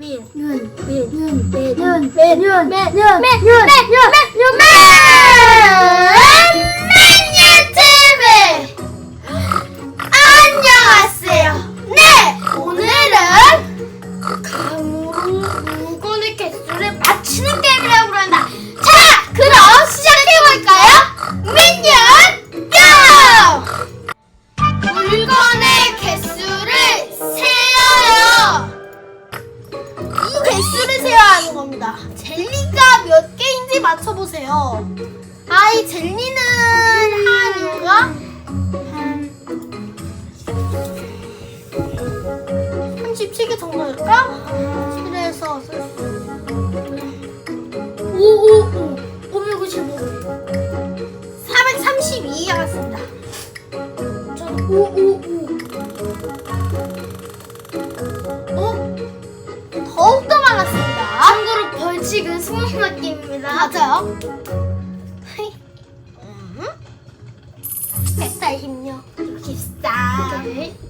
เป็ดเงินเป็ดเงินเป็ดเงินเป็ดเงินเป็ดเงินเป็ดเงินเป็ดเงิน 맞춰보세요. 아, 이 젤리는 한 이유가 한 37개 정도일까? 7에서 555 595 432 알았습니다. 전555 어? 더욱더 많았습니다. 참고로 벌칙은 20개입니다. 맞아요. 음. 186, 64.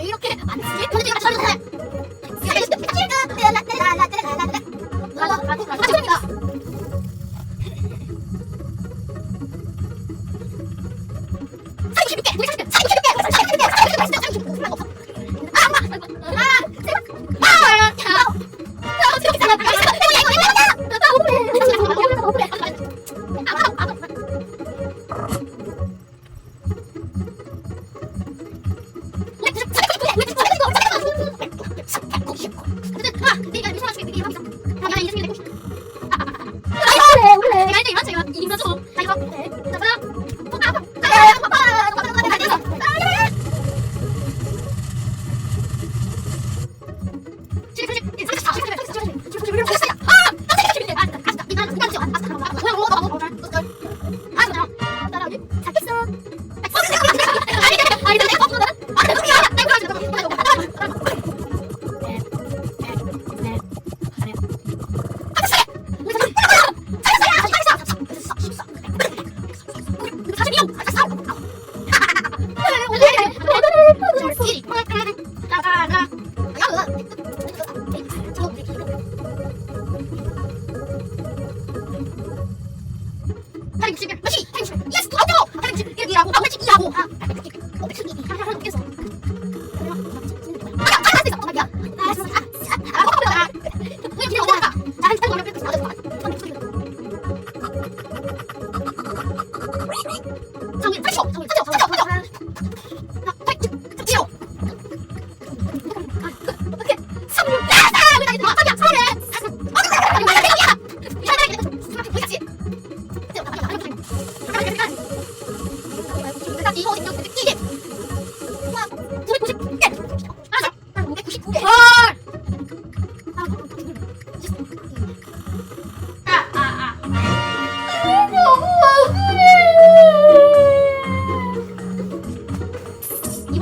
이렇게 많지?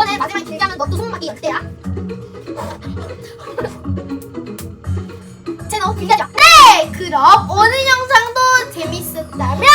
번에 마지막 길게 하면 너또 손목이 어때야? 쟤너 길게 하자. 네! 그럼 오늘 영상도 재밌었다면